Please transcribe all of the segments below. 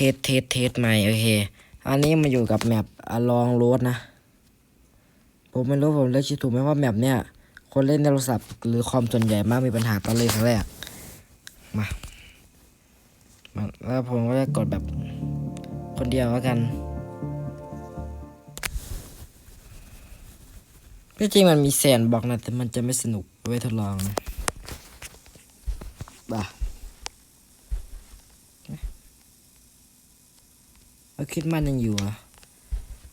เทสเทสเทสใหม่โอเค อันนี้มาอยู่กับแมปอลองโรดนะ ผมไม่รู้ผมเลือกชื่อถูกไหมว่าแมปเนี่ยคนเล่นในโทรศัพท์หรือคอมส่วนใหญ่มากมีปัญหาตอนเล่นครั้งแรก มามาแล้วผมก็จะกดแบบคนเดียวแล้วกันที่จริงมันมีแสนบอกนะแต่มันจะไม่สนุกไว้ทดลองนะบ้า แล้วคิดมันยังอยู่อะ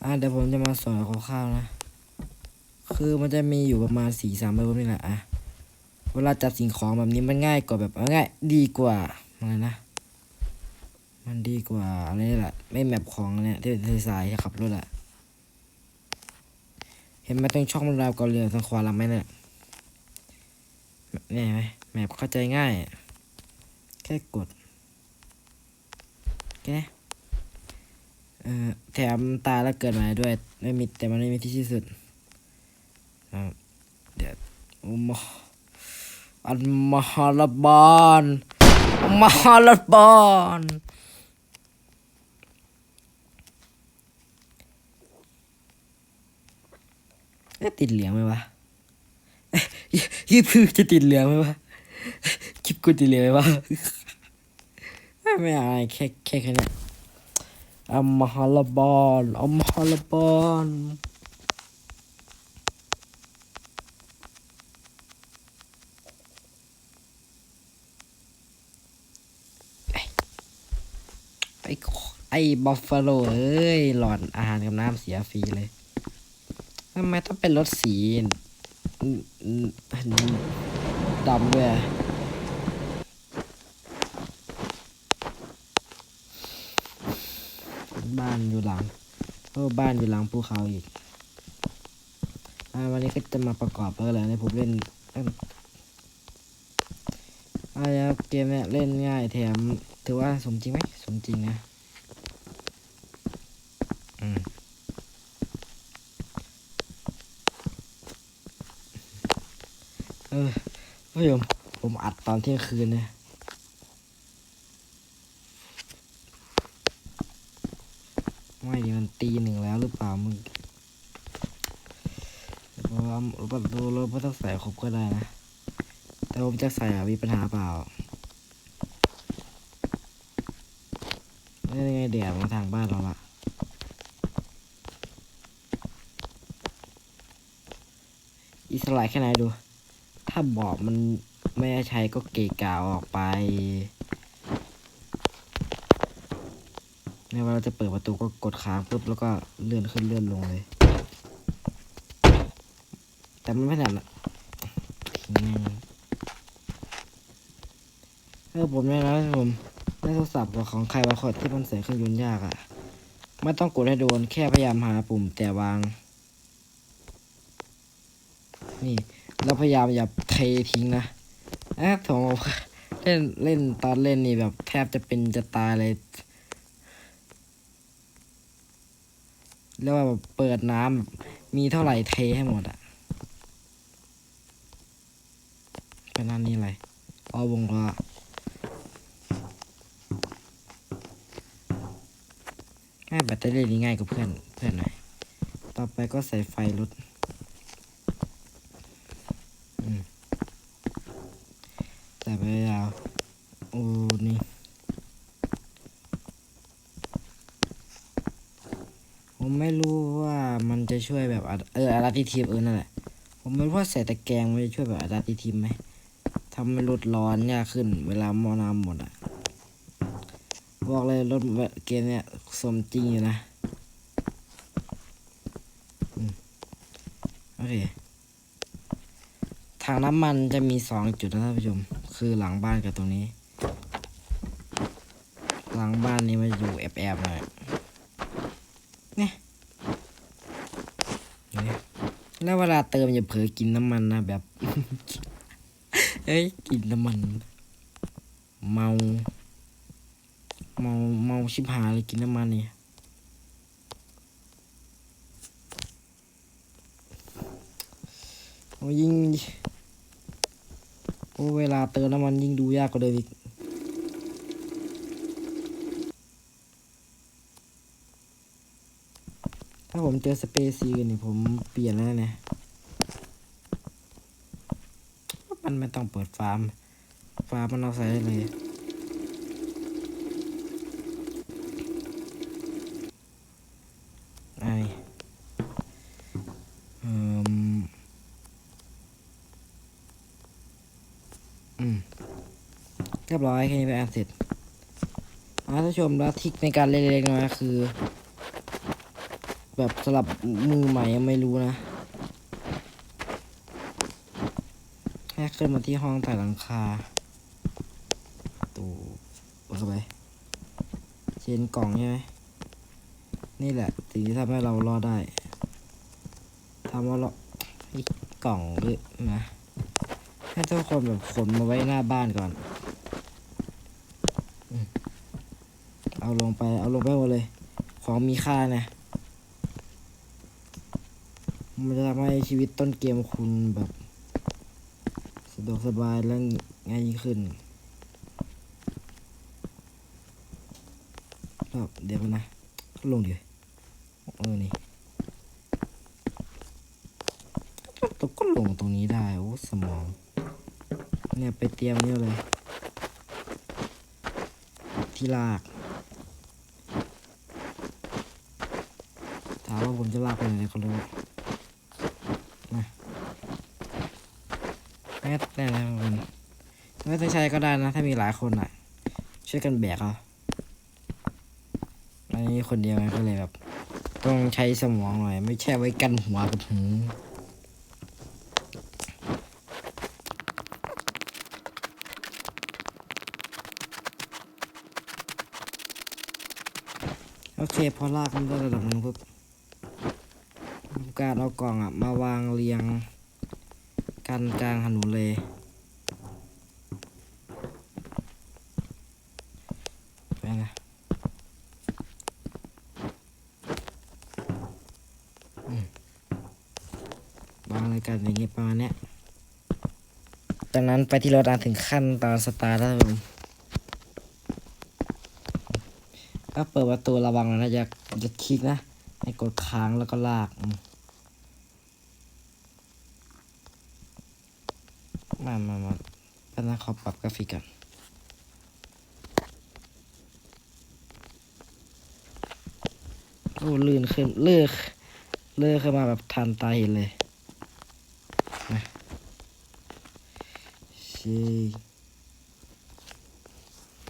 อะเดี๋ยวผมจะมาสอนคร่าวๆนะ คือมันจะมีอยู่ประมาณสี่สามแบนี่แหละอะ เวลาจับสิ่งของแบบนี้มันง่ายกว่าแบบง่ายดีกว่าอะไรนะ มันดีกว่าอะไรนี่แหละ ไม่แมปของเนี่ยที่เป็นทรายๆขับรถอะเห็นไหมตรงช่องมันราวเกาเรือทางขวาลังไหมเนี่ยเนี่ยไหมแมปเข้าใจง่าย แค่กด แค่ แถมตายแล้วเกิดใหม่ด้วย ไม่มีแต่มันไม่มีที่ที่สุดเดี๋ยวมอันมหาลบานมหาลบานเอ๊ะติดเหลืองไหมวะยี่พือจะติดเหลืองไหมวะคลิปกูติดเหลืองไหมวะไม่ไม่เอาแค่แค่แค่นี้ อัมมหาลบานอัมมหาลบานไอ้ไอ้บัฟฟาโลเอ้ย หลอดอาหารกับน้ำเสียฟรีเลยทำไมต้องเป็นรถสีดำด้วย อยู่หลังเออบ้านอยู่หลังภูเขาอีกอวันนี้ก็จะมาประกอบเออแหละในผมเล่นเล่นอะไรครับเกมเนี้ยเล่นง่ายแถมถือว่าสมจริงไหมสมจริงนะอืมเออผู้ชมผมอัดตอนเที่ยงคืนนะไม่ดีมัน ตีหนึ่งแล้วหรือเปล่ามึงเราะว่าประตูรถไม่ต้องใส่ครบก็ได้นะ แต่ผมจะใส่มีปัญหาเปล่าไม่ได้ไงแดดมาทางบ้านเราละอิสระแค่ไหนดู ถ้าบอกมันไม่ใช้ก็เกะกาวออกไป เนี่วลาเราจะเปิดประตูก็กดค้างปุ๊บแล้วก็เลื่อนขึ้นเลื่อนลงเลย แต่มันไม่ถนัดอะเออผมเนี่ยนะผมได้โทรศัพท์กับของใครบางคนที่มันใส่เครื่องยนต์ยากอะ่ะไม่ต้องกดให้โดนแค่พยายามหาปุ่มแต่วาง นี่แล้วพยายามอย่าเททิ้งนะนะผมเล่นเล่นตอนเล่นนี่แบบแทบจะเป็นจะตายเลยเรียกว่าแบบเปิดน้ำมีเท่าไหร่เทให้หมดอะเป็นอันนี้อะไรอ๋อวงล้อง่ายแบตเตอรี่นี่ง่ายกว่าเพื่อนเพื่อนหน่อย ต่อไปก็ใส่ไฟรถแต่ไปยาวโอ้นี่ ผม ไม่รู้ว่ามันจะช่วยแบบเอออะดาติทีฟเออนั่นแหละผมไม่รู้ว่าใส่ตะแกรงมันจะช่วยแบบอะดาติทีฟไหมทำให้รถร้อนยากขึ้น เวลามอน้ำหมดอะบอกเลยรถเกมเนี้ยสมจริงอยู่นะอโอเคถังน้ำมันจะมีสองจุดนะท่านผู้ชม คือหลังบ้านกับตรงนี้ หลังบ้านนี้มันอยู่แอบๆหน่อยเนี่ย แล้วเวลาเติมอย่าเผลอกินน้ำมันนะแบบ เอ้ยกินน้ำมัน เมา เมาเมาชิบหายเลยกินน้ำมันเนี่ยโอ้ยิ่งโอ้เวลาเติมน้ำมันยิ่งดูยากกว่าเดิมอีก ถ้าผมเจอสเปซีนนี่ผมเปลี่ยนแล้วนะ มันไม่ต้องเปิดฟาร์ม ฟาร์มมันเอาใส่ได้เลยไอเอ่มอืม เรียบร้อยแค่นี้ไปอ่านเสร็จอ่าท่านผู้ชมแล้วทิกในการเล่นเล็กๆน้อยคือ แบบสลับมือใหม่ยังไม่รู้นะแค่ขึ้นมาที่ห้องใต้หลังคาตูเปิดเข้าไปเชนกล่องใช่ไหมนี่แหละสิ่งที่ทำให้เรารอดได้ทำว่าเรากล่องหรือนะให้ทุกคนแบบขนมาไว้หน้าบ้านก่อน เอาลงไป เอาลงไปหมดเลย ของมีค่านะ มันจะทำให้ชีวิตต้นเกมคุณแบบสะดวกสบายและง่ายยิ่งขึ้น ครับเดี๋ยวก่อนนะลงดิเออนี่ตกก็ลงตรงนี้ได้โอ้สมอง เนี่ยไปเตรียมเนี่ยเลย ที่ลากถามว่าผมจะลากไปไหนก็รู้มา ไม่ได้นะมันไม่ต้องใช้ก็ได้นะ ถ้ามีหลายคนอะ ช่วยกันแบกเอาอันนี้คนเดียวก็เลยแบบ ต้องใช้สมองหน่อย ไม่ใช่ไว้กันหัวกับหูโอเค พอลากมันได้ระดับนึงปุ๊บการเอากล่องอะ มาวางเรียง กันกลางถนนเลยไปนะวางเลยกันอย่างเงี้ยประมาณเนี้ยจากนั้นไปที่รถอาถึงขั้นตอนสตาร์ทแล้วครับผมก็เปิดประตูระวังนะอย่าอย่าคลิกนะให้กดค้างแล้วก็ลากอืมมามามา แป๊บนะขอปรับกราฟิกก่อนโอ้ลื่นขึ้นเลือกเลือกขึ้นมาแบบทันตาเห็นเลยมาชี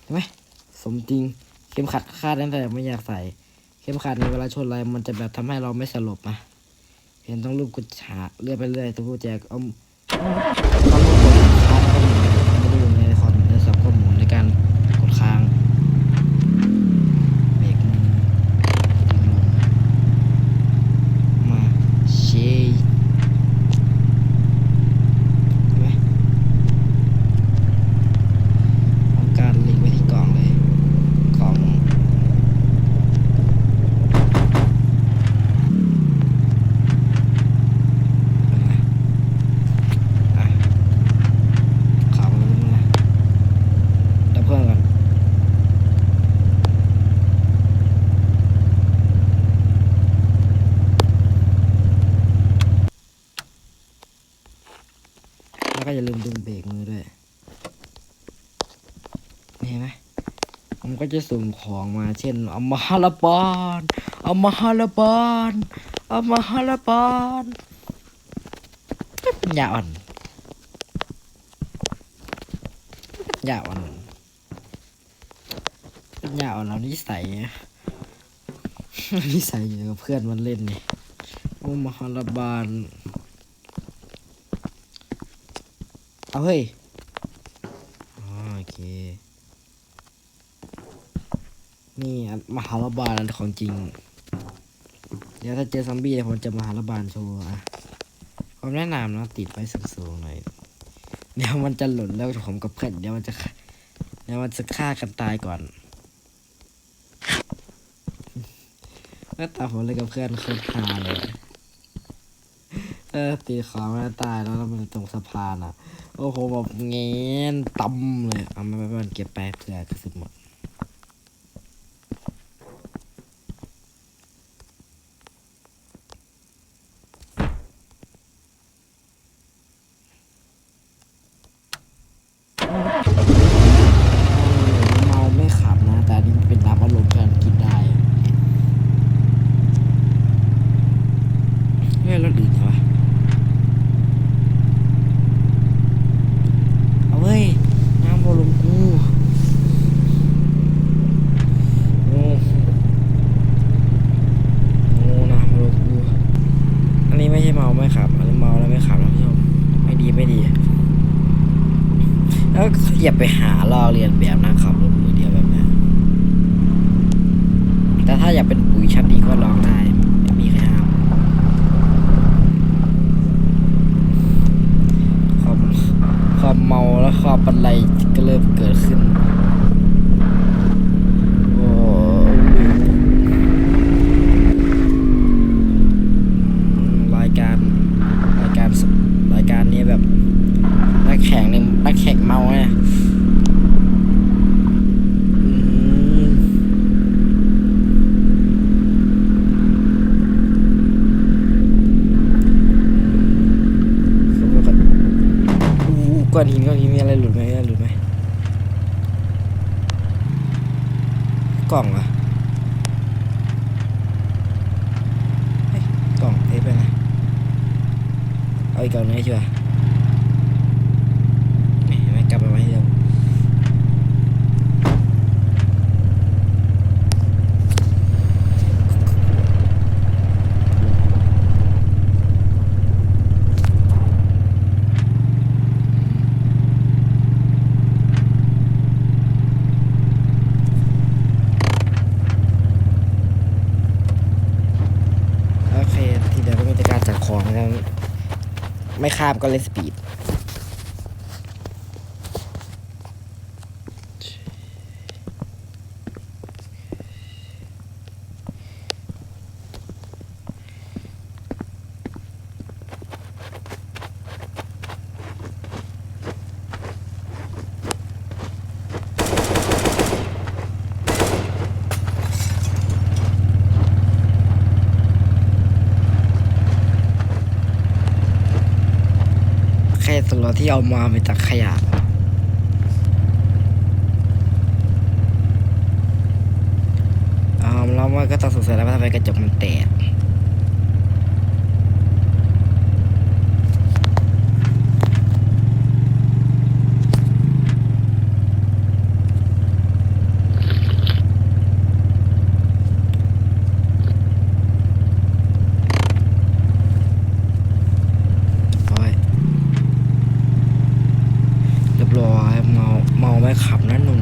เห็นไหมสมจริงเข็มขัดคาดตั้งแต่ไม่อยากใส่เข็มขัดในเวลาชนอะไรมันจะแบบทำให้เราไม่สลบนะเห็นต้องรูปกุญชาเลื่อนไปเรื่อยตัวผู้แจกเอาเอาลูกกดค้างก็หมุนไม่ได้อยู่ในคอมในสับก็หมุนในการกดค้างเบรกมือดึงลงมาเชยเห็นไหมทำการลิงก์ไว้ที่กล่องเลยกล่อง อะขับรถนะดับเครื่องก่อนแล้วก็อย่าลืมดึงเบรกมือด้วย นี่ เห็นไหมผมก็จะสุ่มของมาเช่นเอามาฮาลาบานเอามาฮาลาบานเอามาฮาลาบานปัญญาอ่อนปัญญาอ่อนปัญญาอ่อนเรานิสัยนิสัยอยู่กับเพื่อนมันเล่นนี่โอ้มหาลบาลเอาเฮ้ยอ๋อโอเค นี่อันมหาลบาลอันของจริง เดี๋ยวถ้าเจอซอมบี้ผมจะมหาลบาลโชว์อะผมแนะนำนะติดไว้สูงๆหน่อย เดี๋ยวมันจะหล่นแล้วผมกับเพื่อนเดี๋ยวมันจะเดี๋ยวมันจะฆ่ากันตายก่อนแล้วตาผมเลยกับเพื่อนโคนฮาเลยเออตีของแล้วตายแล้วแล้วมันตรงสะพานอะ โอ้โหแบบเงี้ยตำเลยเอามาไปมันเก็บไปเผื่อกระสุนหมด ไม่ดีแล้วอย่าไปหาลอเรียนแบบนักขับรถมือเดียวแบบนี้แต่ถ้าอยากเป็นปุ๋ยชั้นดีก็ลองได้ไม่มีใครห้ามความความเมาและความปัญไลก็เริ่มเกิดขึ้น my win. ข้ามก็เล่นสปีด ตลอดที่เอามาเป็นจากขยะอ่าแล้วมันก็ต้องสงสัยแล้วว่าทำไมกระจกมันแตก โอ้ยเรียบร้อยเมาเมาไม่ขับนะหนู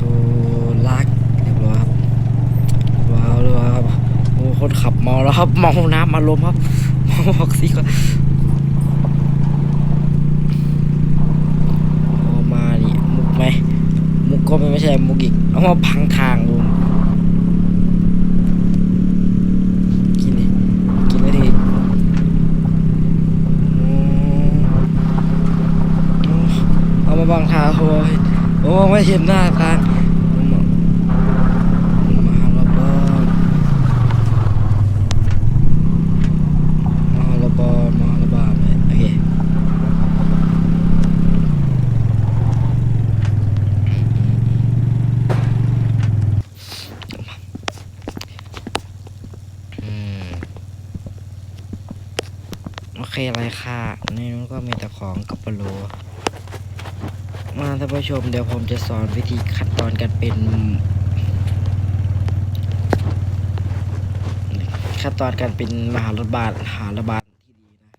ตัวลักเรียบร้อยครับว้าวเลยครับโอ้ คนขับเมาแล้วครับ เมาน้ำอารมณ์ครับเมาออกซิก่อนเอามาดิมุกไหมมุกก็ไม่ใช่มุกอีกเอามาพังทางลุงกินดิกินไม่ดีเอามาบังทางโอ้ยโอ้ไม่เห็นหน้าทางมาและบอลมาและบอลมาและบอลเลยโอเค อืมโอ เคอะไรค่ะในนู้นก็มีแต่ของกับปะโลมาท่านผู้ชมเดี๋ยวผมจะสอนวิธีขั้นตอนการเป็น ขั้นตอนการเป็นมหารถบาทหารถบาทที่ดีนะ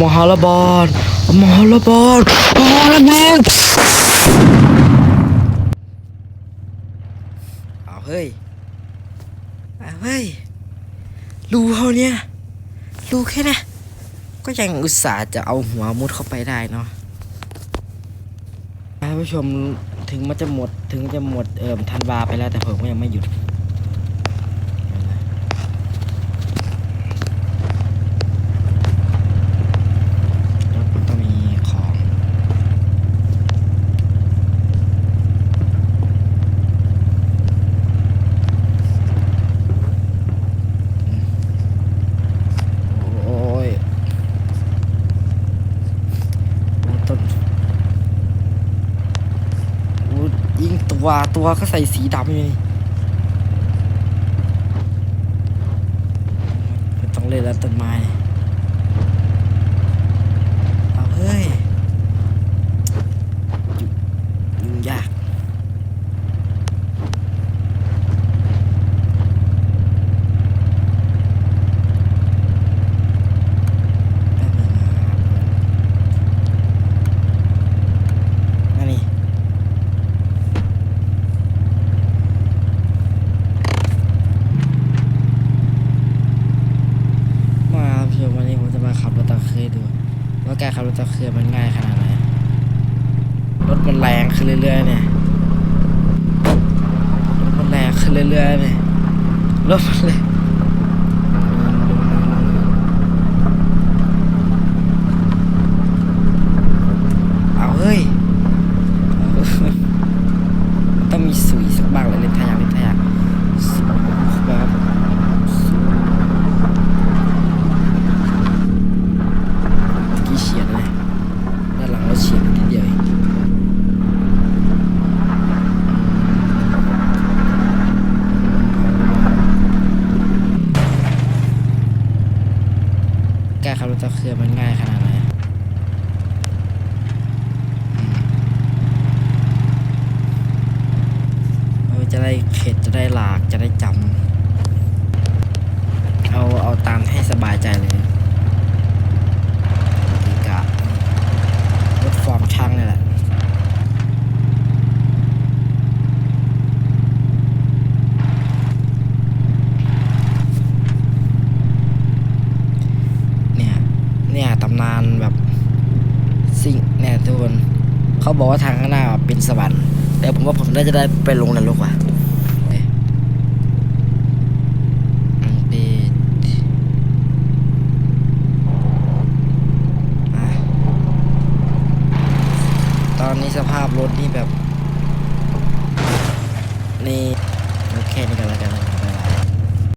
มหาลบอลมหาลบอลมหาลบอลเอาเฮ้ยเอาเฮ้ยรูเขาเนี่ยรูแค่นะก็ยังอุตส่าห์จะเอาหัวมุดเข้าไปได้เนาะท่านผู้ชมถึงมันจะหมดถึงจะหมดเอ่มธันวาไปแล้วแต่ผมก็ยังไม่หยุด รถมันต้องมีของ โอ้ยมันต้องอู้ยิง ตัวก็ใส่สีดำอยู่นี่ไม่ต้องเล่นแล้วต้นไม้ เอาเฮ้ยยุยุ่งยากแป๊บนึงนะครับมานี่มาครับเพียงวันนี้ผมจะมาขับรถตะเค ยดู ว่าการขับรถตะเคียนมันง่ายขนาดไหนรถมันแรงขึ้นเรื่อยๆเนี่ยรถมันแรงขึ้นเรื่อยๆเนี่ยรถมันแรง อมันง่ายขนาดไหนจะได้เข็ดจะได้หลากจะได้จำ บอกว่าทางข้างหน้าเป็นสวรรค์แต่ผมว่าผมน่าจะได้ไปลงนรกว่ะ